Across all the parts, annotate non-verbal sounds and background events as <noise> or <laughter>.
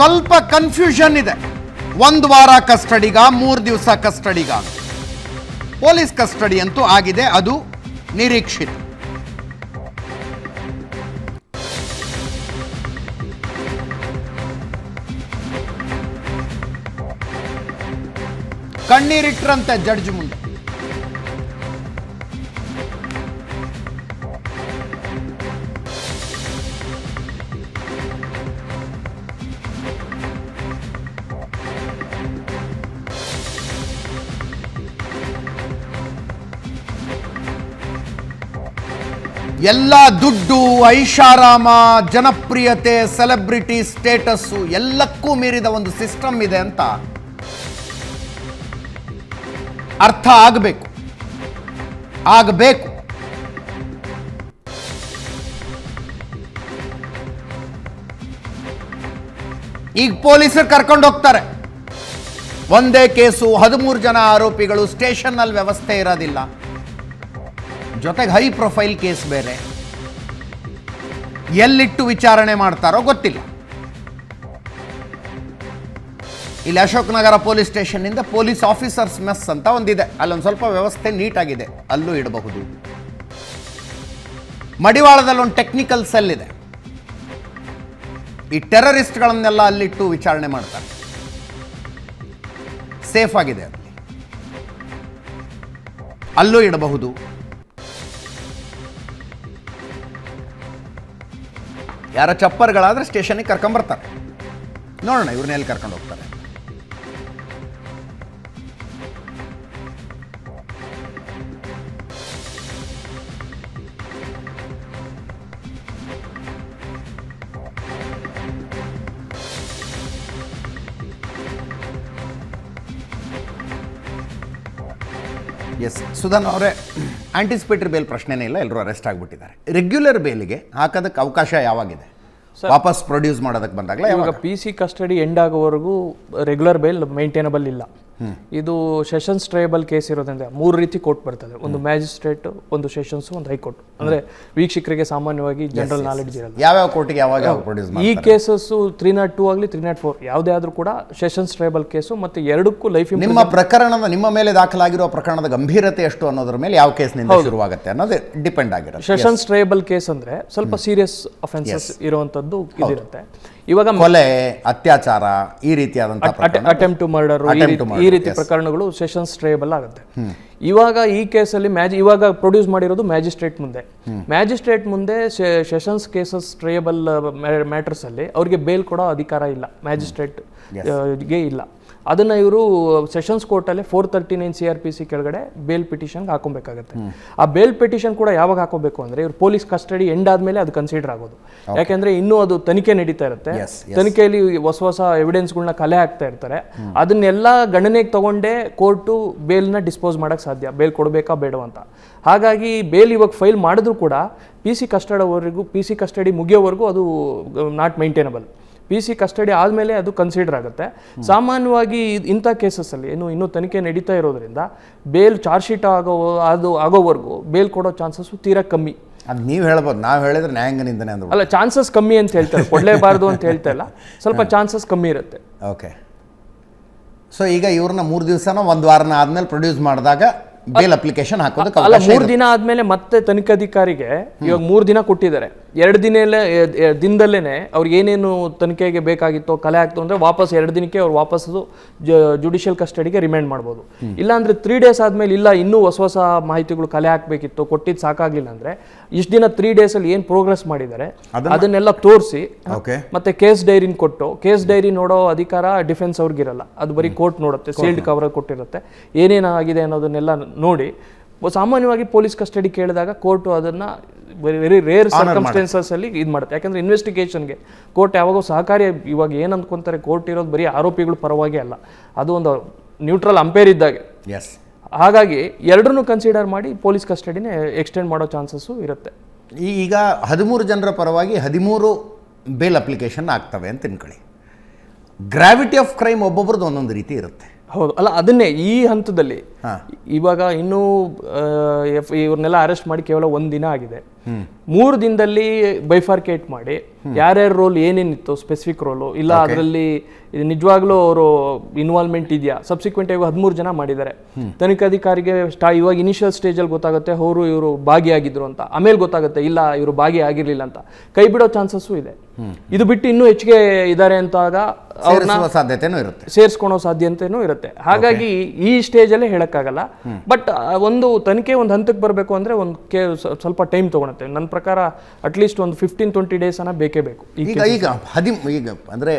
ಸ್ವಲ್ಪ ಕನ್ಫ್ಯೂಷನ್ ಇದೆ. ಒಂದು ವಾರ ಕಸ್ಟಡಿಗ ಮೂರು ದಿವಸ ಕಸ್ಟಡಿಗ ಪೊಲೀಸ್ ಕಸ್ಟಡಿ ಅಂತೂ ಆಗಿದೆ, ಅದು ನಿರೀಕ್ಷಿತ. ಕಣ್ಣೀರಿಟ್ರಂತೆ ಜಡ್ಜ್ ಮುಂದೆ. ಎಲ್ಲ ದುಡ್ಡು, ಐಷಾರಾಮ, ಜನಪ್ರಿಯತೆ ಸೆಲೆಬ್ರಿಟಿ ಸ್ಟೇಟಸ್ಸು ಎಲ್ಲಕ್ಕೂ ಮೀರಿದ ಒಂದು ಸಿಸ್ಟಮ್ ಇದೆ ಅಂತ ಅರ್ಥ ಆಗಬೇಕು. ಆಗಬೇಕು. ಈಗ ಪೊಲೀಸರು ಕರ್ಕೊಂಡು ಹೋಗ್ತಾರೆ. ಒಂದೇ ಕೇಸು, ಹದಿಮೂರು ಜನ ಆರೋಪಿಗಳು, ಸ್ಟೇಷನ್ನಲ್ಲಿ ವ್ಯವಸ್ಥೆ ಇರೋದಿಲ್ಲ. ಜೊತೆಗೆ ಹೈ ಪ್ರೊಫೈಲ್ ಕೇಸ್ ಬೇರೆ. ಎಲ್ಲಿಟ್ಟು ವಿಚಾರಣೆ ಮಾಡ್ತಾರೋ ಗೊತ್ತಿಲ್ಲ. ಇಲ್ಲಿ ಅಶೋಕ್ ನಗರ ಪೊಲೀಸ್ ಸ್ಟೇಷನ್ನಿಂದ ಪೊಲೀಸ್ ಆಫೀಸರ್ಸ್ ಮೆಸ್ ಅಂತ ಒಂದಿದೆ. ಅಲ್ಲೊಂದು ಸ್ವಲ್ಪ ವ್ಯವಸ್ಥೆ ನೀಟಾಗಿದೆ. ಅಲ್ಲೂ ಇಡಬಹುದು. ಮಡಿವಾಳದಲ್ಲಿ ಒಂದು ಟೆಕ್ನಿಕಲ್ ಸೆಲ್ ಇದೆ. ಈ ಟೆರರಿಸ್ಟ್ಗಳನ್ನೆಲ್ಲ ಅಲ್ಲಿಟ್ಟು ವಿಚಾರಣೆ ಮಾಡ್ತಾರೆ. ಸೇಫ್ ಆಗಿದೆ ಅಲ್ಲಿ. ಅಲ್ಲೂ ಇಡಬಹುದು. ಯಾರ ಚಪ್ಪರ್ಗಳಾದ್ರೆ ಸ್ಟೇಷನ್ಗೆ ಕರ್ಕೊಂಬರ್ತಾರೆ ನೋಡೋಣ ಇವ್ರನ್ನ ಎಲ್ಲಿ ಕರ್ಕೊಂಡು ಹೋಗ್ತಾರೆ. ಎಸ್ ಸುಧನ್ ಅವರೇ. ಆಂಟಿಸಿಪೇಟರಿ ಬೇಲ್ ಪ್ರಶ್ನೆನೇ ಇಲ್ಲ ಎಲ್ಲರೂ ಅರೆಸ್ಟ್ ಆಗಿಬಿಟ್ಟಿದ್ದಾರೆ. ರೆಗ್ಯುಲರ್ ಬೇಲಿಗೆ ಹಾಕೋದಕ್ಕೆ ಅವಕಾಶ ಯಾವಾಗಿದೆ? ವಾಪಸ್ ಪ್ರೊಡ್ಯೂಸ್ ಮಾಡೋದಕ್ಕೆ ಬಂದಾಗಲೇ ಇವಾಗ ಪಿ ಸಿ ಕಸ್ಟಡಿ ಎಂಡ್ ಆಗೋವರೆಗೂ ರೆಗ್ಯುಲರ್ ಬೇಲ್ ಮೇಂಟೈನಬಲ್ ಇಲ್ಲ. ಇದು ಸೆಷನ್ಸ್ ಟ್ರೈಬಲ್ ಕೇಸ್ ಇರೋದ್ರಿಂದ ಮೂರು ರೀತಿ ಕೋರ್ಟ್ ಬರ್ತದೆ. ಒಂದು ಮ್ಯಾಜಿಸ್ಟ್ರೇಟ್ ಒಂದು ಸೆಷನ್ಸ್ ಒಂದು ಹೈಕೋರ್ಟ್. ಅಂದ್ರೆ ವೀಕ್ಷಕರಿಗೆ ಸಾಮಾನ್ಯವಾಗಿ ಜನರಲ್ ನಾಲೆಡ್ಜ್ ಇರಲ್ಲ. ಯಾವ್ಯಾವ ಕೋರ್ಟಿಗೆ ಯಾವಾಗ ಈ ಕೇಸಸ್ ತ್ರೀ ನಾಟ್ ಟೂ ಆಗಲಿ ತ್ರೀ ನಾಟ್ ಫೋರ್ ಯಾವುದೇ ಆದ್ರೂ ಕೂಡ ಸೆಷನ್ಸ್ ಟ್ರೈಬಲ್ ಕೇಸು ಮತ್ತೆ ಎರಡಕ್ಕೂ ಲೈಫ್ ನಿಮ್ಮ ಪ್ರಕರಣದ ನಿಮ್ಮ ಮೇಲೆ ದಾಖಲಾಗಿರುವ ಪ್ರಕರಣದ ಗಂಭೀರತೆ ಎಷ್ಟು ಅನ್ನೋದ್ರ ಮೇಲೆ ಯಾವ ಕೇಸ್ನಿಂದ ಶುರುವಾಗುತ್ತೆ ಅನ್ನೋದು ಡಿಪೆಂಡ್ ಆಗಿರುತ್ತೆ. ಸೆಷನ್ಸ್ ಟ್ರೈಬಲ್ ಕೇಸ್ ಅಂದ್ರೆ ಸ್ವಲ್ಪ ಸೀರಿಯಸ್ ಅಫೆನ್ಸಸ್ ಇರುವಂತದ್ದು ಇದಿರುತ್ತೆ. ಇವಾಗ ಕೊಲೆ ಅತ್ಯಾಚಾರ ಈ ರೀತಿಯಾದಂತಹ ಅಟೆಂಪ್ಟ್ ಟು ಮರ್ಡರ್ ಈ ರೀತಿ ಪ್ರಕರಣಗಳು ಸೆಷನ್ಸ್ ಟ್ರೇಬಲ್ ಆಗುತ್ತೆ. ಇವಾಗ ಈ ಕೇಸಲ್ಲಿ ಮ್ಯಾಜ್ ಇವಾಗ ಪ್ರೊಡ್ಯೂಸ್ ಮಾಡಿರೋದು ಮ್ಯಾಜಿಸ್ಟ್ರೇಟ್ ಮುಂದೆ. ಮ್ಯಾಜಿಸ್ಟ್ರೇಟ್ ಮುಂದೆ ಸೆಷನ್ಸ್ ಕೇಸಸ್ ಟ್ರೇಬಲ್ ಮ್ಯಾಟರ್ಸಲ್ಲಿ ಅವ್ರಿಗೆ ಬೇಲ್ ಕೊಡೋ ಅಧಿಕಾರ ಇಲ್ಲ. ಮ್ಯಾಜಿಸ್ಟ್ರೇಟ್ಗೆ ಇಲ್ಲ. ಅದನ್ನ ಇವರು ಸೆಷನ್ಸ್ ಕೋರ್ಟಲ್ಲಿ four thirty nine C R P C ಕೆಳಗಡೆ ಬೇಲ್ ಪಿಟಿಷನ್ಗೆ ಹಾಕೊಬೇಕಾಗುತ್ತೆ. ಆ ಬೇಲ್ ಪಿಟಿಷನ್ ಕೂಡ ಯಾವಾಗ ಹಾಕೋಬೇಕು ಅಂದ್ರೆ ಇವ್ರು ಪೊಲೀಸ್ ಕಸ್ಟಡಿ ಎಂಡ್ ಆದ್ಮೇಲೆ ಅದು ಕನ್ಸಿಡರ್ ಆಗೋದು. ಯಾಕೆಂದ್ರೆ ಇನ್ನೂ ಅದು ತನಿಖೆ ನಡೀತಾ ಇರುತ್ತೆ. ತನಿಖೆಯಲ್ಲಿ ಹೊಸ ಹೊಸ ಎವಿಡೆನ್ಸ್ಗಳನ್ನ ಕಲೆ ಹಾಕ್ತಾ ಇರ್ತಾರೆ. ಅದನ್ನೆಲ್ಲ ಗಣನೆಗೆ ತಗೊಂಡೇ ಕೋರ್ಟು ಬೇಲ್ನ ಡಿಸ್ಪೋಸ್ ಮಾಡಕ್ ಸಾಧ್ಯ. ಬೇಲ್ ಕೊಡಬೇಕಾ ಬೇಡವ ಅಂತ. ಹಾಗಾಗಿ ಬೇಲ್ ಇವಾಗ ಫೈಲ್ ಮಾಡಿದ್ರು ಕೂಡ ಪಿ ಸಿ ಕಸ್ಟಡಿವರೆಗೂ ಪಿ ಸಿ ಕಸ್ಟಡಿ ಮುಗಿಯೋವರೆಗೂ ಅದು not maintainable P C custody ಆದಮೇಲೆ ಅದು ಕನ್ಸಿಡರ್ ಆಗುತ್ತೆ. ಸಾಮಾನ್ಯವಾಗಿ ಇಂಥ ಕೇಸಸ್ಸಲ್ಲಿ ಏನು ಇನ್ನೂ ತನಿಖೆ ನಡೀತಾ ಇರೋದ್ರಿಂದ ಬೇಲ್ ಚಾರ್ಜ್ ಶೀಟ್ ಆಗೋ ಅದು ಆಗೋವರೆಗೂ ಬೇಲ್ ಕೊಡೋ ಚಾನ್ಸಸ್ ತೀರಾ ಕಮ್ಮಿ. ಅದು ನೀವು ಹೇಳ್ಬೋದು ನಾವು ಹೇಳಿದ್ರೆ ನ್ಯಾಯಾಂಗ ನಿಂದನೆ ಅಂದ್ರೆ ಅಲ್ಲ ಚಾನ್ಸಸ್ ಕಮ್ಮಿ ಅಂತ ಹೇಳ್ತಾರೆ ಕೊಡಲೇಬಾರ್ದು ಅಂತ ಹೇಳ್ತಾ ಇಲ್ಲ. ಸ್ವಲ್ಪ ಚಾನ್ಸಸ್ ಕಮ್ಮಿ ಇರುತ್ತೆ. ಓಕೆ. ಸೊ ಈಗ ಇವ್ರನ್ನ ಮೂರು ದಿವಸನ ಒಂದು ವಾರನ ಆದ್ಮೇಲೆ ಪ್ರೊಡ್ಯೂಸ್ ಮಾಡಿದಾಗ ಬೇಲ್ ಅಪ್ಲಿಕೇಶನ್ ಹಾಕೋದಕ್ಕೆ ಅಲ್ಲ ಮೂರು ದಿನ ಆದ್ಮೇಲೆ ಮತ್ತೆ ತನಿಖಾಧಿಕಾರಿಗೆ ಇವಾಗ ಮೂರು ದಿನ ಕೊಟ್ಟಿದ್ದಾರೆ. ಎರಡು ದಿನ ದಿನದಲ್ಲೇ ಅವ್ರಿಗೆ ಏನೇನು ತನಿಖೆಗೆ ಬೇಕಾಗಿತ್ತೋ ಕಲೆ ಆಗ್ತು ಅಂದರೆ ವಾಪಸ್ ಎರಡು ದಿನಕ್ಕೆ ಅವ್ರು ವಾಪಸ್ ಜುಡಿಷಿಯಲ್ ಕಸ್ಟಡಿಗೆ ರಿಮೈಂಡ್ ಮಾಡ್ಬೋದು. ಇಲ್ಲಾಂದರೆ ತ್ರೀ ಡೇಸ್ ಆದಮೇಲೆ ಇಲ್ಲ ಇನ್ನೂ ಹೊಸ ಹೊಸ ಮಾಹಿತಿಗಳು ಕಲೆ ಹಾಕಬೇಕಿತ್ತು ಕೊಟ್ಟಿದ್ದು ಸಾಕಾಗ್ಲಿಲ್ಲ ಅಂದರೆ ಇಷ್ಟು ದಿನ ತ್ರೀ ಡೇಸಲ್ಲಿ ಏನು ಪ್ರೋಗ್ರೆಸ್ ಮಾಡಿದ್ದಾರೆ ಅದನ್ನೆಲ್ಲ ತೋರಿಸಿ ಮತ್ತೆ ಕೇಸ್ ಡೈರಿನ ಕೊಟ್ಟು ಕೇಸ್ ಡೈರಿ ನೋಡೋ ಅಧಿಕಾರ ಡಿಫೆನ್ಸ್ ಅವ್ರಿಗಿರಲ್ಲ. ಅದು ಬರೀ ಕೋರ್ಟ್ ನೋಡುತ್ತೆ ಸೀಲ್ಡ್ ಕವರ್ ಕೊಟ್ಟಿರುತ್ತೆ. ಏನೇನಾಗಿದೆ ಅನ್ನೋದನ್ನೆಲ್ಲ ನೋಡಿ ಸಾಮಾನ್ಯವಾಗಿ ಪೊಲೀಸ್ ಕಸ್ಟಡಿ ಕೇಳಿದಾಗ ಕೋರ್ಟು ಅದನ್ನ ವೆರಿ ರೇರ್ ಸರ್ಕಮ್ಸ್ಟೆನ್ಸಸ್ ಅಲ್ಲಿ ಇದು ಮಾಡುತ್ತೆ ಯಾಕಂದ್ರೆ ಇನ್ವೆಸ್ಟಿಗೇಷನ್ಗೆ ಕೋರ್ಟ್ ಯಾವಾಗೋ ಸಹಕಾರಿ ಇವಾಗ ಏನು ಅಂದ್ಕೊಂತಾರೆ ಕೋರ್ಟ್ ಇರೋದು ಬರೀ ಆರೋಪಿಗಳ ಪರವಾಗಿ ಅಲ್ಲ. ಅದು ಒಂದು ನ್ಯೂಟ್ರಲ್ ಅಂಪೇರ್ ಇದ್ದಾಗೆ. ಎಸ್ ಹಾಗಾಗಿ ಎರಡನ್ನೂ ಕನ್ಸಿಡರ್ ಮಾಡಿ ಪೊಲೀಸ್ ಕಸ್ಟಡಿನೇ ಎಕ್ಸ್ಟೆಂಡ್ ಮಾಡೋ ಚಾನ್ಸಸ್ಸು ಇರುತ್ತೆ. ಈಗ ಹದಿಮೂರು ಜನರ ಪರವಾಗಿ ಹದಿಮೂರು ಬೇಲ್ ಅಪ್ಲಿಕೇಶನ್ ಆಗ್ತವೆ ಅಂತ ತಿನ್ಕೊಳ್ಳಿ. ಗ್ರಾವಿಟಿ ಆಫ್ ಕ್ರೈಮ್ ಒಬ್ಬೊಬ್ರದ್ದು ಒಂದೊಂದು ರೀತಿ ಇರುತ್ತೆ. ಹೌದು. ಅಲ್ಲ ಅದನ್ನೇ ಈ ಹಂತದಲ್ಲಿ. ಇವಾಗ ಇನ್ನೂ ಎಫ್- ಇವ್ರನ್ನೆಲ್ಲ ಅರೆಸ್ಟ್ ಮಾಡಿ ಕೇವಲ ಒಂದ್ ದಿನ ಆಗಿದೆ. ಮೂರು ದಿನದಲ್ಲಿ ಬೈಫಾರ್ಕೇಟ್ ಮಾಡಿ. ಯಾರ್ಯಾರ ರೋಲ್ ಏನೇನಿತ್ತು ಸ್ಪೆಸಿಫಿಕ್ ರೋಲು ಇಲ್ಲ ಅದರಲ್ಲಿ ನಿಜವಾಗ್ಲೂ ಅವರು ಇನ್ವಾಲ್ವ್ಮೆಂಟ್ ಇದೆಯಾ? ಸಬ್ಸಿಕ್ವೆಂಟ್ ಆಗಿ ಹದಿಮೂರು ಜನ ಮಾಡಿದ್ದಾರೆ. ತನಿಖಾಧಿಕಾರಿಗೆ ಸ್ಟಾ ಇವಾಗ ಇನಿಷಿಯಲ್ ಸ್ಟೇಜಲ್ಲಿ ಗೊತ್ತಾಗುತ್ತೆ ಅವರು ಇವರು ಭಾಗಿಯಾಗಿದ್ರು ಅಂತ. ಆಮೇಲೆ ಗೊತ್ತಾಗುತ್ತೆ ಇಲ್ಲ ಇವರು ಭಾಗಿಯಾಗಿರ್ಲಿಲ್ಲ ಅಂತ. ಕೈ ಬಿಡೋ ಚಾನ್ಸಸ್ಸು ಇದೆ. ಇದು ಬಿಟ್ಟು ಇನ್ನೂ ಹೆಚ್ಚಿಗೆ ಇದ್ದಾರೆ ಅಂತಾಗ ಅವ್ರನ್ನ ಸೇರಿಸುವ ಸಾಧ್ಯತೆನೂ ಇರುತ್ತೆ. ಸೇರಿಸ್ಕೊಳೋ ಸಾಧ್ಯತೆನೂ ಇರುತ್ತೆ. ಹಾಗಾಗಿ ಈ ಸ್ಟೇಜಲ್ಲೇ ಹೇಳಕ್ಕಾಗಲ್ಲ. ಬಟ್ ಒಂದು ತನಿಖೆ ಒಂದು ಹಂತಕ್ಕೆ ಬರಬೇಕು ಅಂದ್ರೆ ಒಂದು ಕೆ ಸ್ವಲ್ಪ ಟೈಮ್ ತಗೊಳತ್ತೆ. ನನ್ನ ಪ್ರಕಾರ ಅಟ್ಲೀಸ್ಟ್ ಒಂದು ಫಿಫ್ಟೀನ್ ಟ್ವೆಂಟಿ ಡೇಸ್ ಅನ್ನ ಬೇಕೇ ಬೇಕು. ಈಗ ಈಗ ಹದಿ ಈಗ ಅಂದ್ರೆ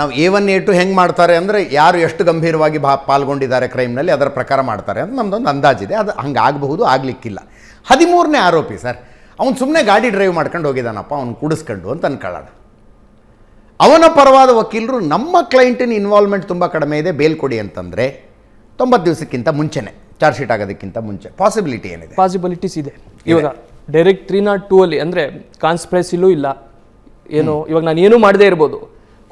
ನಾವು ಎ ಒನ್ ಎ ಟು ಹೆಂಗೆ ಮಾಡ್ತಾರೆ ಅಂದರೆ ಯಾರು ಎಷ್ಟು ಗಂಭೀರವಾಗಿ ಭಾ ಪಾಲ್ಗೊಂಡಿದ್ದಾರೆ ಕ್ರೈಮ್ನಲ್ಲಿ ಅದರ ಪ್ರಕಾರ ಮಾಡ್ತಾರೆ ಅಂತ ನಮ್ಮದೊಂದು ಅಂದಾಜಿದೆ. ಅದು ಹಂಗೆ ಆಗಬಹುದು ಆಗಲಿಕ್ಕಿಲ್ಲ. ಹದಿಮೂರನೇ ಆರೋಪಿ ಸರ್ ಅವನು ಸುಮ್ಮನೆ ಗಾಡಿ ಡ್ರೈವ್ ಮಾಡ್ಕೊಂಡು ಹೋಗಿದ್ದಾನಪ್ಪ ಅವ್ನು ಕುಡಿಸ್ಕೊಂಡು ಅಂತ ಅನ್ಕೊಳ್ಳೋಣ. ಅವನ ಪರವಾದ ವಕೀಲರು ನಮ್ಮ ಕ್ಲೈಂಟಿನ ಇನ್ವಾಲ್ವ್ಮೆಂಟ್ ತುಂಬ ಕಡಿಮೆ ಇದೆ ಬೇಲ್ ಕೊಡಿ ಅಂತಂದರೆ ತೊಂಬತ್ತು ದಿವಸಕ್ಕಿಂತ ಮುಂಚೆನೆ ಚಾರ್ಜ್ ಶೀಟ್ ಆಗೋದಕ್ಕಿಂತ ಮುಂಚೆ ಪಾಸಿಬಿಲಿಟಿ ಏನಿದೆ? ಪಾಸಿಬಿಲಿಟೀಸ್ ಇದೆ. ಇವಾಗ ಡೈರೆಕ್ಟ್ ತ್ರೀ ನಾಟ್ ಟೂ ಅಲ್ಲಿ ಅಂದರೆ ಕಾನ್ಸ್ಪ್ರೆಸಿಲೂ ಇಲ್ಲ. ಏನು ಇವಾಗ ನಾನು ಏನೂ ಮಾಡದೇ ಇರ್ಬೋದು.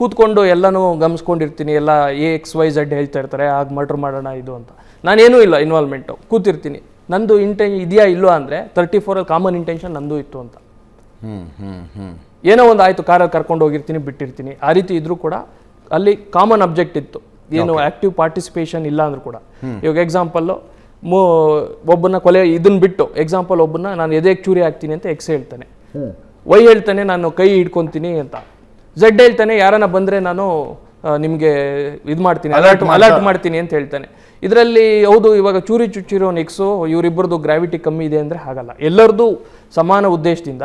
ಕೂತ್ಕೊಂಡು ಎಲ್ಲನೂ ಗಮನಿಸ್ಕೊಂಡಿರ್ತೀನಿ ಎಲ್ಲ ಎ ಎಕ್ಸ್ ವೈ ಝಡ್ ಹೇಳ್ತಾ ಇರ್ತಾರೆ ಆಗ ಮರ್ಡ್ರ್ ಮಾಡೋಣ ಇದು ಅಂತ. ನಾನೇನೂ ಇಲ್ಲ ಇನ್ವಾಲ್ವ್ಮೆಂಟು ಕೂತಿರ್ತೀನಿ. ನಂದು ಇಂಟೆನ್ ಇದೆಯಾ ಇಲ್ಲೋ ಅಂದರೆ ತರ್ಟಿ ಫೋರಲ್ಲಿ ಕಾಮನ್ ಇಂಟೆನ್ಷನ್ ನಂದು ಇತ್ತು ಅಂತ. ಏನೋ ಒಂದು ಆಯಿತು ಕಾರಲ್ಲಿ ಕರ್ಕೊಂಡು ಹೋಗಿರ್ತೀನಿ ಬಿಟ್ಟಿರ್ತೀನಿ. ಆ ರೀತಿ ಇದ್ರೂ ಕೂಡ ಅಲ್ಲಿ ಕಾಮನ್ ಅಬ್ಜೆಕ್ಟ್ ಇತ್ತು. ಏನು ಆಕ್ಟಿವ್ ಪಾರ್ಟಿಸಿಪೇಷನ್ ಇಲ್ಲ ಅಂದ್ರೂ ಕೂಡ. ಇವಾಗ ಎಕ್ಸಾಂಪಲ್ಲು ಮೂ ಒಬ್ಬನ ಕೊಲೆ ಇದನ್ನ ಬಿಟ್ಟು ಎಕ್ಸಾಂಪಲ್ ಒಬ್ಬನ ನಾನು ಎದೆಗೆ ಚೂರಿ ಹಾಕ್ತೀನಿ ಅಂತ ಎಕ್ಸ್ ಹೇಳ್ತಾನೆ. ವೈ ಹೇಳ್ತಾನೆ ನಾನು ಕೈ ಹಿಡ್ಕೊಂತೀನಿ ಅಂತ. ಝಡ್ ಹೇಳ್ತಾನೆ ಯಾರನ್ನ ಬಂದ್ರೆ ನಾನು ನಿಮಗೆ ಇದು ಮಾಡ್ತೀನಿ ಅಲರ್ಟ್ ಅಲರ್ಟ್ ಮಾಡ್ತೀನಿ ಅಂತ ಹೇಳ್ತಾನೆ. ಇದರಲ್ಲಿ ಹೌದು ಇವಾಗ ಚೂರಿ ಚುಚ್ಚಿರೋ ನೆಕ್ಸು ಇವರಿಬ್ಬರದು ಗ್ರಾವಿಟಿ ಕಮ್ಮಿ ಇದೆ ಅಂದರೆ ಹಾಗಲ್ಲ. ಎಲ್ಲರದು ಸಮಾನ ಉದ್ದೇಶದಿಂದ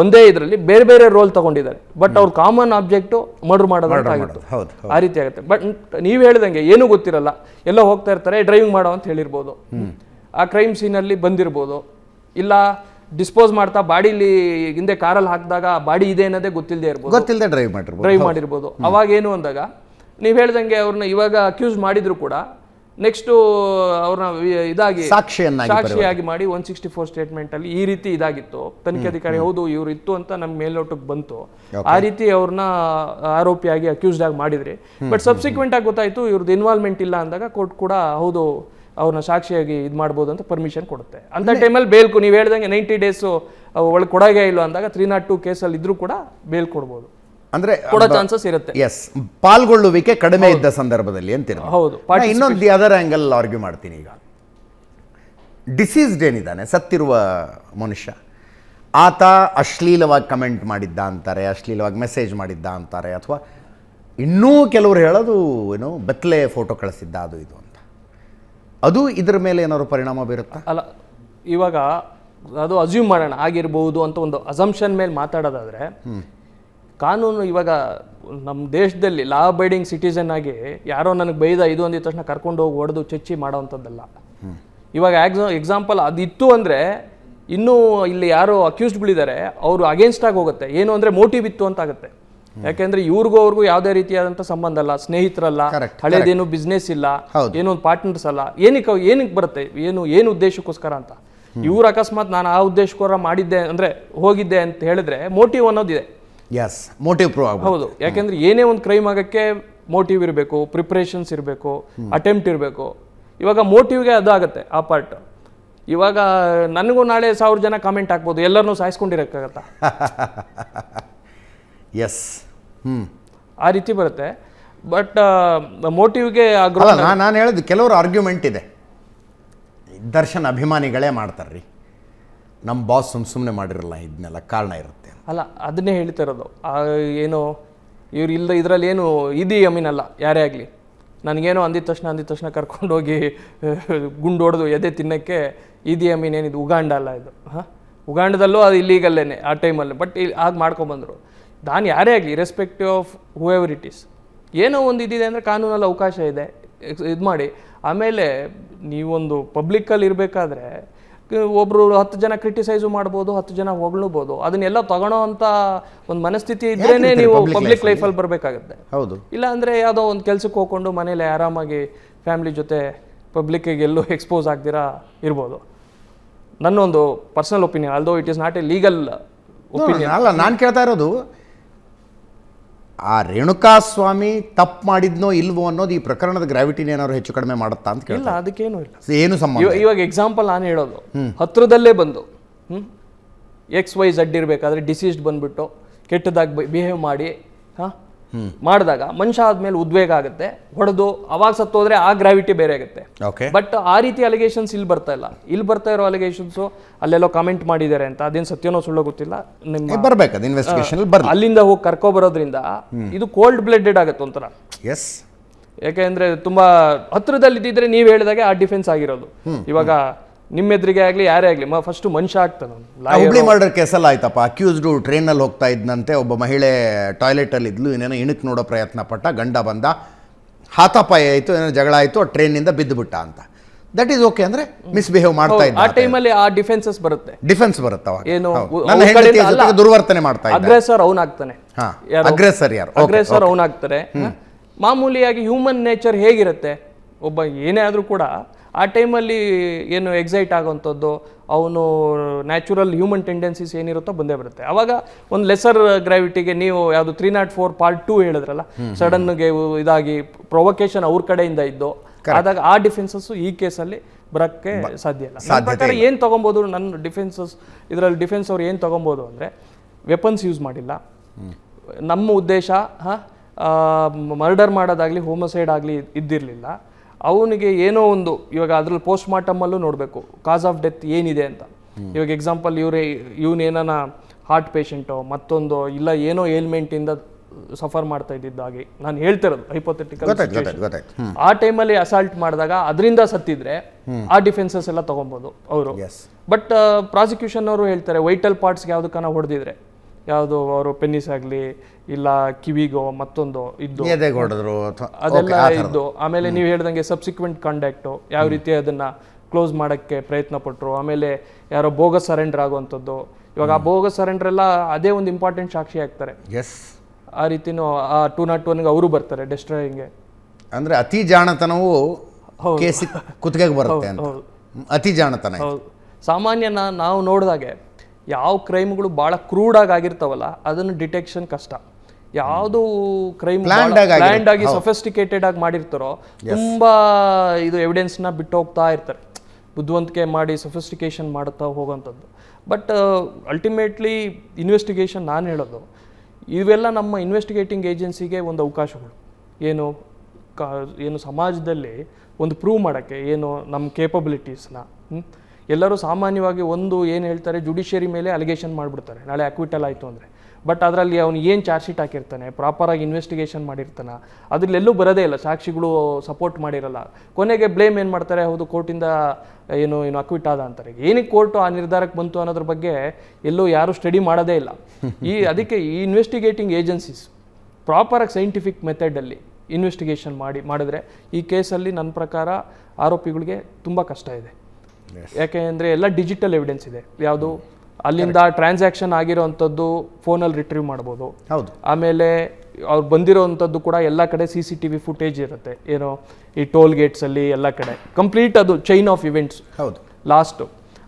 ಒಂದೇ ಇದರಲ್ಲಿ ಬೇರೆ ಬೇರೆ ರೋಲ್ ತಗೊಂಡಿದ್ದಾರೆ. ಬಟ್ ಅವ್ರ ಕಾಮನ್ ಆಬ್ಜೆಕ್ಟು ಮರ್ಡರ್ ಮಾಡೋದು. ಹೌದು ಆ ರೀತಿ ಆಗುತ್ತೆ. ಬಟ್ ನೀವು ಹೇಳ್ದಂಗೆ ಏನೂ ಗೊತ್ತಿರಲ್ಲ. ಎಲ್ಲೋ ಹೋಗ್ತಾ ಇರ್ತಾರೆ ಡ್ರೈವಿಂಗ್ ಮಾಡೋ ಅಂತ ಹೇಳಿರ್ಬೋದು. ಆ ಕ್ರೈಮ್ ಸೀನಲ್ಲಿ ಬಂದಿರ್ಬೋದು. ಇಲ್ಲ ಡಿಸ್ಪೋಸ್ ಮಾಡ್ತಾ ಬಾಡಿಲಿ ಹಿಂದೆ ಕಾರಲ್ಲಿ ಹಾಕಿದಾಗ ಬಾಡಿ ಇದೆ ಅನ್ನೋದೇ ಗೊತ್ತಿಲ್ಲದೆ ಇರ್ಬೋದು. ಗೊತ್ತಿಲ್ಲದೆ ಡ್ರೈವ್ ಮಾಡಿರ್ಬೋದು. ಡ್ರೈವ್ ಮಾಡಿರ್ಬೋದು. ಅವಾಗ ಏನು ಅಂದಾಗ ನೀವು ಹೇಳ್ದಂಗೆ ಅವ್ರನ್ನ ಇವಾಗ ಅಕ್ಯೂಸ್ ಮಾಡಿದ್ರು ಕೂಡ ನೆಕ್ಸ್ಟ್ ಅವ್ರನ್ನ ಇದಾಗಿ ಸಾಕ್ಷಿಯನ್ನಾಗಿ ಸಾಕ್ಷಿಯಾಗಿ ಮಾಡಿ ಒನ್ ಸಿಕ್ಸ್ಟಿ ಫೋರ್ ಸ್ಟೇಟ್ಮೆಂಟ್ ಅಲ್ಲಿ ಈ ರೀತಿ ಇದಾಗಿತ್ತು. ತನಿಖಾಧಿಕಾರಿ ಹೌದು ಇವ್ರು ಇತ್ತು ಅಂತ ನಮ್ಮ ಮೇಲ್ನೋಟಕ್ಕೆ ಬಂತು. ಆ ರೀತಿ ಅವ್ರನ್ನ ಆರೋಪಿಯಾಗಿ ಅಕ್ಯೂಸ್ಡ್ ಆಗಿ ಮಾಡಿದ್ರಿ. ಬಟ್ ಸಬ್ಸಿಕ್ವೆಂಟ್ ಆಗಿ ಗೊತ್ತಾಯ್ತು ಇವ್ರದ್ದು ಇನ್ವಾಲ್ವ್ಮೆಂಟ್ ಇಲ್ಲ ಅಂದಾಗ ಕೋರ್ಟ್ ಕೂಡ ಹೌದು ಅವ್ರನ್ನ ಸಾಕ್ಷಿಯಾಗಿ ಇದು ಮಾಡ್ಬೋದು ಅಂತ ಪರ್ಮಿಷನ್ ಕೊಡುತ್ತೆ. ಅಂತ ಟೈಮಲ್ಲಿ ಬೇಲ್ಕು ನೀವು ಹೇಳ್ದಂಗೆ ನೈಂಟಿ ಡೇಸು ಒಳಗೆ ಕೊಡೋಗೇ ಇಲ್ಲ ಅಂದಾಗ ತ್ರೀ ನಾಟ್ ಟು ಕೇಸಲ್ಲಿ ಇದ್ರೂ ಕೂಡ ಬೇಲ್ ಕೊಡ್ಬೋದು. ಅಂದರೆ ಕೊಡೋ ಚಾನ್ಸಸ್ ಇರುತ್ತೆ. ಎಸ್ ಪಾಲ್ಗೊಳ್ಳುವಿಕೆ ಕಡಿಮೆ ಇದ್ದ ಸಂದರ್ಭದಲ್ಲಿ ಅಂತೀರ ಹೌದು. ಇನ್ನೊಂದು ಇನ್ನೊಂದು ಅದರ್ ಆ್ಯಂಗಲ್ ಆರ್ಗ್ಯೂ ಮಾಡ್ತೀನಿ ಈಗ. ಡಿಸೀಸ್ಡ್ ಏನಿದ್ದಾನೆ? ಸತ್ತಿರುವ ಮನುಷ್ಯ. ಆತ ಅಶ್ಲೀಲವಾಗಿ ಕಮೆಂಟ್ ಮಾಡಿದ್ದ ಅಂತಾರೆ ಅಶ್ಲೀಲವಾಗಿ ಮೆಸೇಜ್ ಮಾಡಿದ್ದ ಅಂತಾರೆ ಅಥವಾ ಇನ್ನೂ ಕೆಲವರು ಹೇಳೋದು ಏನು ಬೆತ್ತಲೆ ಫೋಟೋ ಕಳಿಸಿದ್ದ ಅದು ಇದು ಅಂತ. ಅದು ಇದ್ರ ಮೇಲೆ ಏನಾದ್ರು ಪರಿಣಾಮ ಬೀರುತ್ತಾ? ಅಲ್ಲ ಇವಾಗ ಅದು ಅಸ್ಯೂಮ್ ಮಾಡೋಣ ಆಗಿರ್ಬೋದು ಅಂತ ಒಂದು ಅಸಂಪ್ಷನ್ ಮೇಲೆ ಮಾತಾಡೋದಾದ್ರೆ ಕಾನೂನು ಇವಾಗ ನಮ್ಮ ದೇಶದಲ್ಲಿ ಲಾ ಅಬೈಡಿಂಗ್ ಸಿಟಿಸನ್ ಆಗಿ ಯಾರೋ ನನಗೆ ಬೈದ ಇದು ಅಂದಿದ ತಕ್ಷಣ ಕರ್ಕೊಂಡು ಹೋಗಿ ಹೊಡೆದು ಚಚ್ಚಿ ಮಾಡೋವಂಥದ್ದಲ್ಲ. ಇವಾಗ ಎಕ್ಸಾ ಎಕ್ಸಾಂಪಲ್ ಅದಿತ್ತು ಅಂದರೆ ಇನ್ನೂ ಇಲ್ಲಿ ಯಾರು ಅಕ್ಯೂಸ್ಡ್ಗಳಿದ್ದಾರೆ ಅವರು ಅಗೇನ್ಸ್ಟ್ ಆಗಿ ಹೋಗುತ್ತೆ. ಏನು ಅಂದರೆ ಮೋಟಿವ್ ಇತ್ತು ಅಂತ ಆಗುತ್ತೆ. ಯಾಕೆಂದ್ರೆ ಇವ್ರಿಗೂ ಅವ್ರಿಗೂ ಯಾವುದೇ ರೀತಿಯಾದಂಥ ಸಂಬಂಧ ಅಲ್ಲ ಸ್ನೇಹಿತರಲ್ಲ ಹಳೇದೇನು ಬಿಸ್ನೆಸ್ ಇಲ್ಲ ಏನೊಂದು ಏನೋ ಒಂದು ಪಾರ್ಟ್ನರ್ಸ್ ಅಲ್ಲ ಏನಕ್ಕೆ ಏನಕ್ಕೆ ಬರುತ್ತೆ? ಏನು ಏನು ಉದ್ದೇಶಕ್ಕೋಸ್ಕರ ಅಂತ. ಇವ್ರು ಅಕಸ್ಮಾತ್ ನಾನು ಆ ಉದ್ದೇಶಕ್ಕೋರ ಮಾಡಿದ್ದೆ ಅಂದ್ರೆ ಹೋಗಿದ್ದೆ ಅಂತ ಹೇಳಿದ್ರೆ ಮೋಟಿವ್ ಅನ್ನೋದಿದೆ. ಎಸ್ ಮೋಟಿವ್ ಪ್ರೂವ್ ಆಗ್ಬೋದು. ಹೌದು. ಯಾಕೆಂದ್ರೆ ಏನೇ ಒಂದು ಕ್ರೈಮ್ ಆಗಕ್ಕೆ ಮೋಟಿವ್ ಇರಬೇಕು ಪ್ರಿಪ್ರೇಷನ್ಸ್ ಇರಬೇಕು ಅಟೆಂಪ್ಟ್ ಇರಬೇಕು. ಇವಾಗ ಮೋಟಿವ್ಗೆ ಅದು ಆಗುತ್ತೆ ಆ ಪಾರ್ಟ್ ಇವಾಗ ನನಗೂ ನಾಳೆ ಸಾವಿರ ಜನ ಕಾಮೆಂಟ್ ಹಾಕ್ಬೋದು ಎಲ್ಲರನ್ನೂ ಸಾಯಿಸ್ಕೊಂಡಿರೋಕ್ಕಾಗತ್ತಾ? ಎಸ್ <laughs> ಹ್ಞೂ ಆ ರೀತಿ ಬರುತ್ತೆ. ಬಟ್ ಮೋಟಿವ್ಗೆ ಆಗ್ರೋ ಅಲ್ಲ ನಾನು ನಾನು ಹೇಳಿದ್ದು ಕೆಲವರು ಆರ್ಗ್ಯುಮೆಂಟ್ ಇದೆ. ದರ್ಶನ್ ಅಭಿಮಾನಿಗಳೇ ಮಾಡ್ತಾರ್ರಿ. ನಮ್ಮ ಬಾಸ್ ಸುಮ್ಮ ಸುಮ್ಮನೆ ಮಾಡಿರಲ್ಲ ಇದನ್ನೆಲ್ಲ ಕಾರಣ ಇರುತ್ತೆ ಅಲ್ಲ, ಅದನ್ನೇ ಹೇಳ್ತಾ ಇರೋದು. ಏನು, ಇವ್ರು ಇಲ್ಲದ ಇದರಲ್ಲಿ ಏನು, ಇದಿ ಅಲ್ಲ ಯಾರೇ ಆಗಲಿ. ನನಗೇನೋ ಅಂದಿದ ತಕ್ಷಣ ಅಂದಿದ ತಕ್ಷಣ ಕರ್ಕೊಂಡೋಗಿ ಗುಂಡು ಹೊಡೆದು ಎದೆ ತಿನ್ನಕ್ಕೆ ಇದಿ ಅಮೀನ್ ಏನಿದು ಉಗಾಂಡ ಅಲ್ಲ ಇದು. ಹಾಂ? ಉಗಾಂಡದಲ್ಲೂ ಅದು ಇಲ್ಲೀಗಲ್ಲೇನೆ ಆ ಟೈಮಲ್ಲಿ. ಬಟ್ ಇಲ್ಲಿ ಹಾಗೆ ಮಾಡ್ಕೊಂಬಂದರು ನಾನು ಯಾರೇ ಆಗಲಿ respective of whoever it is ಏನೋ ಒಂದು ಇದಿದೆ ಅಂದರೆ ಕಾನೂನಲ್ಲಿ ಅವಕಾಶ ಇದೆ. ಇದು ಮಾಡಿ. ಆಮೇಲೆ ನೀವೊಂದು ಪಬ್ಲಿಕ್ಕಲ್ಲಿ ಇರಬೇಕಾದ್ರೆ ಒಬ್ರು ಹತ್ತು ಜನ ಕ್ರಿಟಿಸೈಸು ಮಾಡ್ಬೋದು ಹತ್ತು ಜನ ಹೊಗಳಬಹುದು ಅದನ್ನೆಲ್ಲ ತಗೊಳೋ ಅಂತ ಒಂದು ಮನಸ್ಥಿತಿ ಇದ್ರೇನೆ ನೀವು ಪಬ್ಲಿಕ್ ಲೈಫಲ್ಲಿ ಬರಬೇಕಾಗುತ್ತೆ. ಹೌದು. ಇಲ್ಲ ಅಂದರೆ ಯಾವುದೋ ಒಂದು ಕೆಲ್ಸಕ್ಕೆ ಹೋಗ್ಕೊಂಡು ಮನೇಲಿ ಆರಾಮಾಗಿ ಫ್ಯಾಮಿಲಿ ಜೊತೆ ಪಬ್ಲಿಕ್ಕಿಗೆ ಎಲ್ಲೂ ಎಕ್ಸ್ಪೋಸ್ ಆಗ್ದಿರಾ ಇರ್ಬೋದು. ನನ್ನೊಂದು personal opinion ಅಲ್ದೋ it is not a legal opinion ಅಲ್ಲ ನಾನು ಕೇಳ್ತಾ ಇರೋದು ಆ ರೇಣುಕಾಸ್ವಾಮಿ ತಪ್ಪು ಮಾಡಿದ್ನೋ ಇಲ್ವೋ ಅನ್ನೋದು ಈ ಪ್ರಕರಣದ ಗ್ರಾವಿಟಿನ ಏನಾದ್ರು ಹೆಚ್ಚು ಕಡಿಮೆ ಮಾಡುತ್ತಾ ಅಂತ ಕೇಳಿ ಇಲ್ಲ ಅದಕ್ಕೇನು ಇಲ್ಲ. ಏನು ಸಂಬಂಧ ಇವ- ಇವಾಗ ಎಕ್ಸಾಂಪಲ್ ನಾನು ಹೇಳೋದು. ಹತ್ರದಲ್ಲೇ ಬಂದು ಎಕ್ಸ್ ವೈ ಝಡ್ ಇರಬೇಕಾದ್ರೆ ಡಿಸೀಸ್ಡ್ ಬಂದ್ಬಿಟ್ಟು ಕೆಟ್ಟದಾಗಿ ಬಿಹೇವ್ ಮಾಡಿ ಹಾ? ಮಾಡಿದಾಗ ಮನುಷ್ಯ ಆದ್ಮೇಲೆ ಉದ್ವೇಗ ಆಗುತ್ತೆ ಹೊಡೆದು ಅವಾಗ ಸತ್ತೋದ್ರೆ ಆ ಗ್ರಾವಿಟಿ ಬೇರೆ ಆಗುತ್ತೆ. ಬಟ್ ಆ ರೀತಿ ಅಲಿಗೇಷನ್ಸ್ ಇಲ್ಲಿ ಬರ್ತಾ ಇಲ್ಲ. ಇಲ್ಲಿ ಬರ್ತಾ ಇರೋ ಅಲಿಗೇಷನ್ಸು ಅಲ್ಲೆಲ್ಲೋ ಕಾಮೆಂಟ್ ಮಾಡಿದ್ದಾರೆ ಅಂತ. ಅದೇನು ಸತ್ಯನೋ ಸುಳ್ಳೋ ಗೊತ್ತಿಲ್ಲ. ನಿಮ್ಮ ಬರ್ಬೇಕು ಇನ್ವೆಸ್ಟಿಗೇಷನ್ ಅಲ್ಲಿಂದ ಹೋಗಿ ಕರ್ಕೊ ಬರೋದ್ರಿಂದ ಇದು ಕೋಲ್ಡ್ ಬ್ಲಡೆಡ್ ಆಗುತ್ತೆ ಒಂಥರ. ಎಸ್ ಯಾಕೆಂದ್ರೆ ತುಂಬಾ ಹತ್ರದಲ್ಲಿ ಇದ್ದಿದ್ರೆ ನೀವು ಹೇಳಿದಾಗೆ ಆ ಡಿಫೆನ್ಸ್ ಆಗಿರೋದು. ಇವಾಗ ನಿಮ್ಮ ಆಗಲಿ ಯಾರೇ ಆಗ್ಲಿ ಫಸ್ಟ್ ಮನುಷ್ಯ ಆಗ್ತಾನೆ ಅವ್ನು. ಆ ಹುಬ್ಳಿ ಮರ್ಡರ್ ಕೇಸಲ್ಲಿ ಆಯ್ತಪ್ಪ. ಅಕ್ಯೂಸ್ಡು ಟ್ರೈನಲ್ಲಿ ಹೋಗ್ತಾ ಇದ್ದಂತೆ ಒಬ್ಬ ಮಹಿಳೆ ಟಾಯ್ಲೆಟಲ್ಲಿ ಇದ್ಲು ಇನ್ನೇನೋ ಇಣಕ್ ನೋಡೋ ಪ್ರಯತ್ನ ಪಟ್ಟ ಗಂಡ ಬಂದ. ಹಾತಾಪಾಯ ಆಯಿತು ಏನೋ ಜಗಳ ಆಯಿತು ಟ್ರೈನಿಂದ ಬಿದ್ದುಬಿಟ್ಟ ಅಂತ. ದಟ್ ಈಸ್ ಓಕೆ ಅಂದ್ರೆ ಮಿಸ್ಬಿಹೇವ್ ಮಾಡ್ತಾ ಆ ಇದ್ದ ಟೈಮಲ್ಲಿ ಆ ಡಿಫೆನ್ಸಸ್ ಬರುತ್ತೆ. ಡಿಫೆನ್ಸ್ ಬರುತ್ತೆ ಏನು ನನ್ನ ಹೆಂಡತಿಯ ಜೊತೆಗೆ ದುರ್ವರ್ತನೆ ಮಾಡ್ತಾ ಇದ್ದ. ಅಗ್ರೆಸರ್ ಅವನಾಗ್ತಾನೆ ಹಾ ಯಾರು? ಅಗ್ರೆಸರ್ ಯಾರು? ಅಗ್ರೆಸರ್ ಅವನು ಆಗ್ತಾರೆ. ಮಾಮೂಲಿಯಾಗಿ ಹ್ಯೂಮನ್ ನೇಚರ್ ಹೇಗಿರುತ್ತೆ? ಒಬ್ಬ ಏನೇ ಆದರೂ ಕೂಡ ಆ ಟೈಮಲ್ಲಿ ಏನು ಎಕ್ಸೈಟ್ ಆಗೋವಂಥದ್ದು ಅವನು ನ್ಯಾಚುರಲ್ ಹ್ಯೂಮನ್ ಟೆಂಡೆನ್ಸೀಸ್ ಏನಿರುತ್ತೋ ಬಂದೇ ಬರುತ್ತೆ. ಅವಾಗ ಒಂದು ಲೆಸರ್ ಗ್ರಾವಿಟಿಗೆ ನೀವು ಯಾವುದು three not four part two ಹೇಳಿದ್ರಲ್ಲ ಸಡನ್ಗೆ ಇದಾಗಿ ಪ್ರೊವೊಕೇಶನ್ ಅವ್ರ ಕಡೆಯಿಂದ ಇದ್ದು ಆದಾಗ ಆ ಡಿಫೆನ್ಸಸ್ ಈ ಕೇಸಲ್ಲಿ ಬರೋಕ್ಕೆ ಸಾಧ್ಯ ಇಲ್ಲ. ಸಾಧ್ಯ ಪ್ರಕಾರ ಏನು ತೊಗೊಬೋದು ನನ್ನ ಡಿಫೆನ್ಸಸ್ ಇದರಲ್ಲಿ ಡಿಫೆನ್ಸ್ ಅವ್ರು ಏನು ತೊಗೊಬೋದು ಅಂದರೆ ವೆಪನ್ಸ್ ಯೂಸ್ ಮಾಡಿಲ್ಲ. ನಮ್ಮ ಉದ್ದೇಶ ಮರ್ಡರ್ ಮಾಡೋದಾಗಲಿ ಹೋಮಸೈಡ್ ಆಗಲಿ ಇದ್ದಿರಲಿಲ್ಲ. ಅವನಿಗೆ ಏನೋ ಒಂದು ಇವಾಗ ಅದ್ರಲ್ಲಿ ಪೋಸ್ಟ್ ಮಾರ್ಟಮಲ್ಲೂ ನೋಡಬೇಕು. ಕಾಸ್ ಆಫ್ ಡೆತ್ ಏನಿದೆ ಅಂತ. ಇವಾಗ ಎಕ್ಸಾಂಪಲ್ ಇವರೇ ಏನಾನ ಹಾರ್ಟ್ ಪೇಷಂಟೋ ಮತ್ತೊಂದು ಇಲ್ಲ ಏನೋ ಏಲ್ಮೆಂಟಿಂದ ಸಫರ್ ಮಾಡ್ತಾ ಇದ್ದಿದ್ದಾಗಿ ನಾನು ಹೇಳ್ತಿರೋದು ಹೈಪೋಥೆಟಿಕಲ್ ಆ ಟೈಮಲ್ಲಿ ಅಸಾಲ್ಟ್ ಮಾಡಿದಾಗ ಅದರಿಂದ ಸತ್ತಿದ್ರೆ ಆ ಡಿಫೆನ್ಸಸ್ ಎಲ್ಲ ತಗೊಬೋದು ಅವರು. ಬಟ್ ಪ್ರಾಸಿಕ್ಯೂಷನ್ ಅವರು ಹೇಳ್ತಾರೆ ವೈಟಲ್ ಪಾರ್ಟ್ಸ್ಗೆ ಯಾವುದಕ್ಕನ ಹೊಡೆದಿದ್ರೆ. ಯಾವುದು ಅವರು ಪೆನ್ನಿಸ್ ಆಗಲಿ ಇಲ್ಲ ಕಿವಿಗೋ ಮತ್ತೊಂದು ಇದ್ದು. ಎದೆಗೆ ಹೊಡೆದ್ರು ಅಥವಾ ಅದೆಲ್ಲ ಇದ್ದು. ಆಮೇಲೆ ನೀವು ಹೇಳ್ದಂಗೆ ಸಬ್ಸಿಕ್ವೆಂಟ್ ಕಂಡಕ್ಟು ಯಾವ ರೀತಿ ಅದನ್ನ ಕ್ಲೋಸ್ ಮಾಡೋಕ್ಕೆ ಪ್ರಯತ್ನ ಪಟ್ಟರು ಆಮೇಲೆ ಯಾರೋ ಬೋಗಸ್ ಸರೆಂಡರ್ ಆಗುವಂಥದ್ದು. ಇವಾಗ ಆ ಬೋಗಸ್ ಸರೆಂಡರ್ ಎಲ್ಲ ಅದೇ ಒಂದು ಇಂಪಾರ್ಟೆಂಟ್ ಸಾಕ್ಷಿ ಆಗ್ತಾರೆ. ಎಸ್ ಆ ರೀತಿನೂ ಆ ಟೂ ನಾಟ್ ಒನ್ಗೆ ಅವರು ಬರ್ತಾರೆ ಡೆಸ್ಟ್ರಾಯಿಂಗ್ಗೆ ಅಂದ್ರೆ ಅತಿ ಜಾಣತನವು ಕೇಸಿ ಕುತ್ತಿಗೆಗೆ ಬರುತ್ತೆ ಅಂತ. ಅತಿ ಜಾಣತನ ಸಾಮಾನ್ಯನ ಸಾಮಾನ್ಯ ನಾವು ನೋಡಿದಾಗೆ ಯಾವ ಕ್ರೈಮ್ಗಳು ಭಾಳ ಕ್ರೂಡಾಗಿ ಆಗಿರ್ತಾವಲ್ಲ ಅದನ್ನು ಡಿಟೆಕ್ಷನ್ ಕಷ್ಟ. ಯಾವುದು ಕ್ರೈಮ್ ಲ್ಯಾಂಡ್ ಆಗಿ ಪ್ಲ್ಯಾಂಡ್ ಆಗಿ ಸೊಫೆಸ್ಟಿಕೇಟೆಡ್ ಆಗಿ ಮಾಡಿರ್ತಾರೋ ತುಂಬಾ ಇದು ಎವಿಡೆನ್ಸ್ನ ಬಿಟ್ಟು ಹೋಗ್ತಾ ಇರ್ತಾರೆ. ಬುದ್ಧಿವಂತಿಕೆ ಮಾಡಿ ಸೊಫೆಸ್ಟಿಕೇಷನ್ ಮಾಡುತ್ತಾ ಹೋಗೋವಂಥದ್ದು. ಬಟ್ ಅಲ್ಟಿಮೇಟ್ಲಿ ಇನ್ವೆಸ್ಟಿಗೇಷನ್ ನಾನು ಹೇಳೋದು ಇವೆಲ್ಲ ನಮ್ಮ ಇನ್ವೆಸ್ಟಿಗೇಟಿಂಗ್ ಏಜೆನ್ಸಿಗೆ ಒಂದು ಅವಕಾಶಗಳು. ಏನು ಕಾ ಏನು ಸಮಾಜದಲ್ಲಿ ಒಂದು ಪ್ರೂವ್ ಮಾಡೋಕ್ಕೆ ಏನು ನಮ್ಮ ಕೇಪಬಿಲಿಟೀಸ್ನ ಎಲ್ಲರೂ ಸಾಮಾನ್ಯವಾಗಿ ಒಂದು ಏನು ಹೇಳ್ತಾರೆ ಜುಡಿಷಿಯರಿ ಮೇಲೆ ಅಲಿಗೇಷನ್ ಮಾಡಿಬಿಡ್ತಾರೆ. ನಾಳೆ ಅಕ್ವಿಟಲ್ ಆಯಿತು ಅಂದರೆ. ಬಟ್ ಅದರಲ್ಲಿ ಅವನು ಏನು ಚಾರ್ಜ್ ಶೀಟ್ ಹಾಕಿರ್ತಾನೆ ಪ್ರಾಪರಾಗಿ ಇನ್ವೆಸ್ಟಿಗೇಷನ್ ಮಾಡಿರ್ತಾನೆ, ಅದರಲ್ಲೆಲ್ಲೂ ಬರೋದೇ ಇಲ್ಲ. ಸಾಕ್ಷಿಗಳು ಸಪೋರ್ಟ್ ಮಾಡಿರಲ್ಲ. ಕೊನೆಗೆ ಬ್ಲೇಮ್ ಏನು ಮಾಡ್ತಾರೆ, ಹೌದು ಕೋರ್ಟಿಂದ ಏನು ಏನು ಅಕ್ವಿಟ್ ಆದ ಅಂತಾರೆ. ಏನಕ್ಕೆ ಕೋರ್ಟು ಆ ನಿರ್ಧಾರಕ್ಕೆ ಬಂತು ಅನ್ನೋದ್ರ ಬಗ್ಗೆ ಎಲ್ಲೂ ಯಾರೂ ಸ್ಟಡಿ ಮಾಡೋದೇ ಇಲ್ಲ. ಈ, ಅದಕ್ಕೆ ಈ ಇನ್ವೆಸ್ಟಿಗೇಟಿಂಗ್ ಏಜೆನ್ಸೀಸ್ ಪ್ರಾಪರಾಗಿ ಸೈಂಟಿಫಿಕ್ ಮೆಥಡಲ್ಲಿ ಇನ್ವೆಸ್ಟಿಗೇಷನ್ ಮಾಡಿ, ಮಾಡಿದ್ರೆ ಈ ಕೇಸಲ್ಲಿ ನನ್ನ ಪ್ರಕಾರ ಆರೋಪಿಗಳಿಗೆ ತುಂಬ ಕಷ್ಟ ಇದೆ. ಯಾಕೆ ಅಂದರೆ ಎಲ್ಲ ಡಿಜಿಟಲ್ ಎವಿಡೆನ್ಸ್ ಇದೆ. ಯಾವುದು? ಅಲ್ಲಿಂದ ಟ್ರಾನ್ಸಾಕ್ಷನ್ ಆಗಿರೋವಂಥದ್ದು ಫೋನಲ್ಲಿ ರಿಟ್ರೀವ್ ಮಾಡ್ಬೋದು. ಹೌದು. ಆಮೇಲೆ ಅವ್ರು ಬಂದಿರೋವಂಥದ್ದು ಕೂಡ ಎಲ್ಲ ಕಡೆ C C T V footage ಇರುತ್ತೆ. ಏನೋ ಈ ಟೋಲ್ ಗೇಟ್ಸಲ್ಲಿ ಎಲ್ಲ ಕಡೆ. ಕಂಪ್ಲೀಟ್ ಅದು ಚೈನ್ ಆಫ್ ಇವೆಂಟ್ಸ್ ಹೌದು. ಲಾಸ್ಟು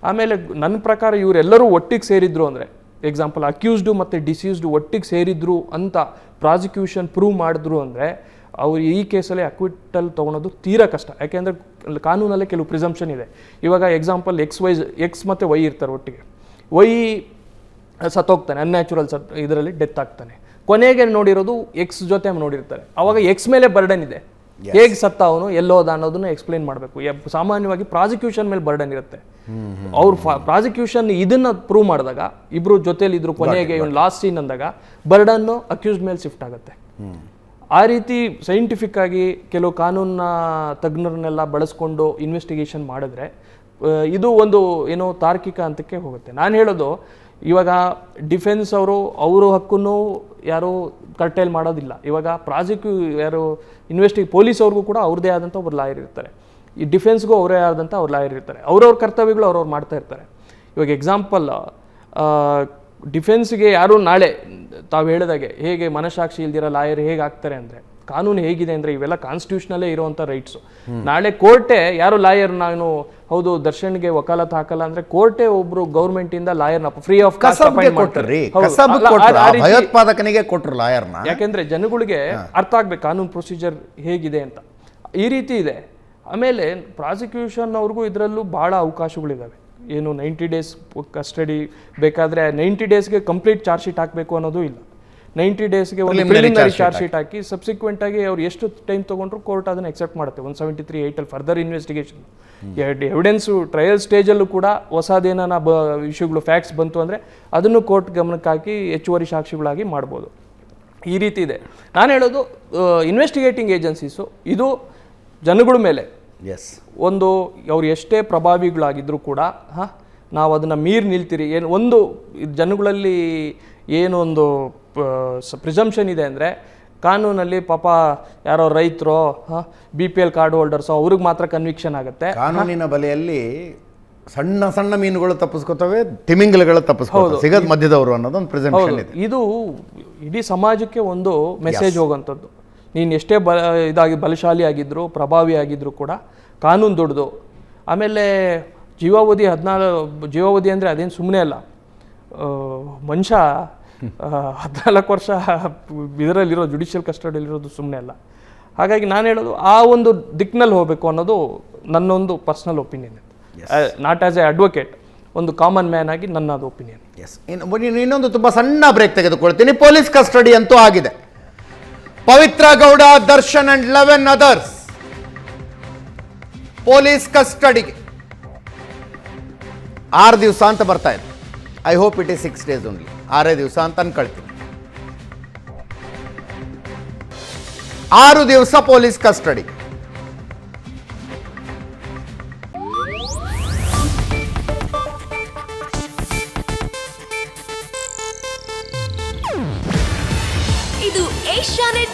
ಆಮೇಲೆ ನನ್ನ ಪ್ರಕಾರ ಇವರೆಲ್ಲರೂ ಒಟ್ಟಿಗೆ ಸೇರಿದ್ರು ಅಂದರೆ ಎಕ್ಸಾಂಪಲ್ ಅಕ್ಯೂಸ್ಡು ಮತ್ತು ಡಿಸ್ಯೂಸ್ಡು ಒಟ್ಟಿಗೆ ಸೇರಿದ್ರು ಅಂತ ಪ್ರಾಸಿಕ್ಯೂಷನ್ ಪ್ರೂವ್ ಮಾಡಿದ್ರು ಅಂದರೆ ಅವ್ರು ಈ ಕೇಸಲ್ಲಿ ಅಕ್ವಿಟಲ್ ತೊಗೊಳೋದು ತೀರಾ ಕಷ್ಟ. ಯಾಕೆಂದರೆ ಕಾನೂನಲ್ಲೇ ಕೆಲವು ಪ್ರಿಸಂಪ್ಷನ್ ಇದೆ. ಇವಾಗ ಎಕ್ಸಾಂಪಲ್ ಎಕ್ಸ್ ವೈ ಎಕ್ಸ್ ಮತ್ತು ವೈ ಇರ್ತಾರೆ ಒಟ್ಟಿಗೆ. ವೈ ಸತ್ತೋಗ್ತಾನೆ ಅನ್ಯಾಚುರಲ್ ಸತ್ ಇದರಲ್ಲಿ ಡೆತ್ ಆಗ್ತಾನೆ. ಕೊನೆಗೆ ನೋಡಿರೋದು ಎಕ್ಸ್ ಜೊತೆ ನೋಡಿರ್ತಾರೆ. ಅವಾಗ ಎಕ್ಸ್ ಮೇಲೆ ಬರ್ಡನ್ ಇದೆ. ಹೇಗೆ ಸತ್ತ ಅವನು ಎಲ್ಲೋದ ಅನ್ನೋದನ್ನ ಎಕ್ಸ್ಪ್ಲೈನ್ ಮಾಡಬೇಕು. ಸಾಮಾನ್ಯವಾಗಿ ಪ್ರಾಸಿಕ್ಯೂಷನ್ ಮೇಲೆ ಬರ್ಡನ್ ಇರುತ್ತೆ. ಅವ್ರು ಪ್ರಾಸಿಕ್ಯೂಷನ್ ಇದನ್ನ ಪ್ರೂವ್ ಮಾಡಿದಾಗ ಇಬ್ರು ಜೊತೆಲಿ ಇದ್ರು ಕೊನೆಗೆ ಇವನ್ ಲಾಸ್ಟ್ ಸೀನ್ ಅಂದಾಗ ಬರ್ಡನ್ ಅಕ್ಯೂಸ್ಡ್ ಮೇಲೆ ಶಿಫ್ಟ್ ಆಗುತ್ತೆ. ಆ ರೀತಿ ಸೈಂಟಿಫಿಕ್ ಆಗಿ ಕೆಲವು ಕಾನೂನ ತಜ್ಞರನ್ನೆಲ್ಲ ಬಳಸ್ಕೊಂಡು ಇನ್ವೆಸ್ಟಿಗೇಷನ್ ಮಾಡಿದ್ರೆ ಇದು ಒಂದು ಏನೋ ತಾರ್ಕಿಕ ಹಂತಕ್ಕೆ ಹೋಗುತ್ತೆ. ನಾನು ಹೇಳೋದು, ಇವಾಗ ಡಿಫೆನ್ಸ್ ಅವರು, ಅವರ ಹಕ್ಕನ್ನು ಯಾರು ಕರ್ಟೈಲ್ ಮಾಡೋದಿಲ್ಲ. ಇವಾಗ ಪ್ರಾಸಿಕ್ಯೂ ಯಾರು ಇನ್ವೆಸ್ಟಿ ಪೊಲೀಸ್ ಅವ್ರಿಗೂ ಕೂಡ ಅವ್ರದ್ದೇ ಆದಂಥ ಒಬ್ಬರು ಲಾಯರ್ ಇರ್ತಾರೆ. ಈ ಡಿಫೆನ್ಸ್ಗೂ ಅವರೇ ಆದಂಥ ಅವ್ರು ಲಾಯರ್ ಇರ್ತಾರೆ. ಅವ್ರವ್ರ ಕರ್ತವ್ಯಗಳು ಅವ್ರವ್ರು ಮಾಡ್ತಾ ಇರ್ತಾರೆ. ಇವಾಗ ಎಕ್ಸಾಂಪಲ್ ಡಿಫೆನ್ಸ್ಗೆ ಯಾರು ನಾಳೆ ತಾವು ಹೇಳಿದಾಗೆ ಹೇಗೆ ಮನಸಾಕ್ಷಿ ಇಲ್ದಿರೋ ಲಾಯರ್ ಹೇಗೆ ಆಗ್ತಾರೆ ಅಂದರೆ ಕಾನೂನು ಹೇಗಿದೆ ಅಂದ್ರೆ ಇವೆಲ್ಲ ಕಾನ್ಸ್ಟಿಟ್ಯೂಷನಲ್ಲೇ ಇರುವಂಥ ರೈಟ್ಸ್ ನಾಳೆ ಕೋರ್ಟೇ ಯಾರು ಲಾಯರ್ ನಾನು ಹೌದು ದರ್ಶನ್ಗೆ ವಕಾಲತ್ ಹಾಕಲ್ಲ ಅಂದ್ರೆ ಕೋರ್ಟೇ ಒಬ್ರು ಗೌರ್ಮೆಂಟ್ ಇಂದ ಲಾಯರ್ನ ಫ್ರೀ ಆಫ್ ಭಯೋತ್ಪಾದಕನಿಗೆ ಕೊಟ್ಟರು ಲಾಯರ್ನ. ಯಾಕೆಂದ್ರೆ ಜನಗಳಿಗೆ ಅರ್ಥ ಆಗ್ಬೇಕು ಕಾನೂನು ಪ್ರೊಸೀಜರ್ ಹೇಗಿದೆ ಅಂತ. ಈ ರೀತಿ ಇದೆ. ಆಮೇಲೆ ಪ್ರಾಸಿಕ್ಯೂಷನ್ ಅವ್ರಿಗೂ ಇದರಲ್ಲೂ ಭಾಳ ಅವಕಾಶಗಳಿದ್ದಾವೆ ಏನು ನೈಂಟಿ ಡೇಸ್ ಕಸ್ಟಡಿ ಬೇಕಾದರೆ ನೈಂಟಿ ಡೇಸ್ಗೆ ಕಂಪ್ಲೀಟ್ ಚಾರ್ಜ್ ಶೀಟ್ ಹಾಕಬೇಕು ಅನ್ನೋದು ಇಲ್ಲ. ನೈಂಟಿ ಡೇಸ್ಗೆ ಒಂದು ಪ್ರಿಲಿಮಿನರಿ ಚಾರ್ಜ್ ಶೀಟ್ ಹಾಕಿ. ಸಬ್ಸಿಕ್ವೆಂಟ್ ಆಗಿ ಅವ್ರು ಎಷ್ಟು ಟೈಮ್ ತೊಗೊಂಡ್ರು ಕೋರ್ಟ್ ಅದನ್ನು ಎಕ್ಸೆಪ್ಟ್ ಮಾಡುತ್ತೆ. ಒನ್ ಸೆವೆಂಟಿ ತ್ರೀ ಏಯ್ಟಲ್ಲಿ ಫರ್ದರ್ ಇನ್ವೆಸ್ಟಿಗೇಷನ್ ಎವಿಡೆನ್ಸು ಟ್ರಯಲ್ ಸ್ಟೇಜಲ್ಲೂ ಕೂಡ ಹೊಸದೇನ ಬ ವಿಷಯಗಳು ಫ್ಯಾಕ್ಟ್ಸ್ ಬಂತು ಅಂದರೆ ಅದನ್ನು ಕೋರ್ಟ್ ಗಮನಕ್ಕೆ ಹಾಕಿ ಹೆಚ್ಚುವರಿ ಸಾಕ್ಷಿಗಳಾಗಿ ಮಾಡ್ಬೋದು. ಈ ರೀತಿ ಇದೆ. ನಾನು ಹೇಳೋದು ಇನ್ವೆಸ್ಟಿಗೇಟಿಂಗ್ ಏಜೆನ್ಸೀಸು ಇದು ಜನಗಳ ಮೇಲೆ. ಎಸ್ ಒಂದು ಅವ್ರು ಎಷ್ಟೇ ಪ್ರಭಾವಿಗಳಾಗಿದ್ದರೂ ಕೂಡ ಹಾಂ ನಾವು ಅದನ್ನು ಮೀರಿ ನಿಲ್ತೀರಿ. ಏನು ಒಂದು ಜನಗಳಲ್ಲಿ ಏನೊಂದು ಪ್ರಿಸಂಪ್ಷನ್ ಇದೆ ಅಂದರೆ ಕಾನೂನಲ್ಲಿ ಪಾಪ ಯಾರೋ ರೈತರು ಹಾಂ B P L card holders ಅವ್ರಿಗೆ ಮಾತ್ರ ಕನ್ವಿಕ್ಷನ್ ಆಗುತ್ತೆ. ಕಾನೂನಿನ ಬಲೆಯಲ್ಲಿ ಸಣ್ಣ ಸಣ್ಣ ಮೀನುಗಳು ತಪ್ಪಿಸ್ಕೊತವೆ ತಿಮಿಂಗಲಗಳು ತಪ್ಪಿಸ್ಕೊತವೆ. ಸಿಗದ್ ಮಧ್ಯದವರು ಅನ್ನೋದೊಂದು ಪ್ರೆಸೆಂಟ್ ಇದೆ. ಇದು ಇಡೀ ಸಮಾಜಕ್ಕೆ ಒಂದು ಮೆಸೇಜ್ ಹೋಗೋಂಥದ್ದು. ನೀನು ಎಷ್ಟೇ ಬ ಇದಾಗಿ ಬಲಶಾಲಿ ಆಗಿದ್ದರು ಪ್ರಭಾವಿ ಆಗಿದ್ದರೂ ಕೂಡ ಕಾನೂನು ದೊಡ್ಡದು ಆಮೇಲೆ ಜೀವಾವಧಿ ಹದಿನಾಲ್ಕು ಜೀವಾವಧಿ ಅಂದರೆ ಅದೇನು ಸುಮ್ಮನೆ ಅಲ್ಲ. ಮನುಷ್ಯ ಹದಿನಾಲ್ಕು ವರ್ಷ ಇದರಲ್ಲಿರೋ ಜುಡಿಷಿಯಲ್ ಕಸ್ಟಡಿಯಲ್ಲಿರೋದು ಸುಮ್ಮನೆ ಅಲ್ಲ. ಹಾಗಾಗಿ ನಾನು ಹೇಳೋದು ಆ ಒಂದು ದಿಕ್ಕಿನಲ್ಲಿ ಹೋಗಬೇಕು ಅನ್ನೋದು ನನ್ನೊಂದು personal opinion not as a advocate ಒಂದು ಕಾಮನ್ ಮ್ಯಾನ್ ಆಗಿ ನನ್ನದು ಒಪಿನಿಯನ್ ಎಸ್ ಇನ್ನು ಇನ್ನೊಂದು ತುಂಬ ಸಣ್ಣ ಬ್ರೇಕ್ ತೆಗೆದುಕೊಳ್ತೀನಿ. ಪೊಲೀಸ್ ಕಸ್ಟಡಿ ಅಂತೂ ಆಗಿದೆ. Pavithra Gowda Darshan and eleven others. Police ಕಸ್ಟಡಿಗೆ. ಆರು ದಿವಸ ಅಂತ ಬರ್ತಾ ಇದೆ. I hope it is six days only ಆರೇ ದಿವಸ ಅಂತ ಅನ್ಕೊಳ್ತೀನಿ. ಆರು ದಿವಸ ಪೊಲೀಸ್ ಕಸ್ಟಡಿ. ಇದು ಏಷ್ಯಾನೆಟ್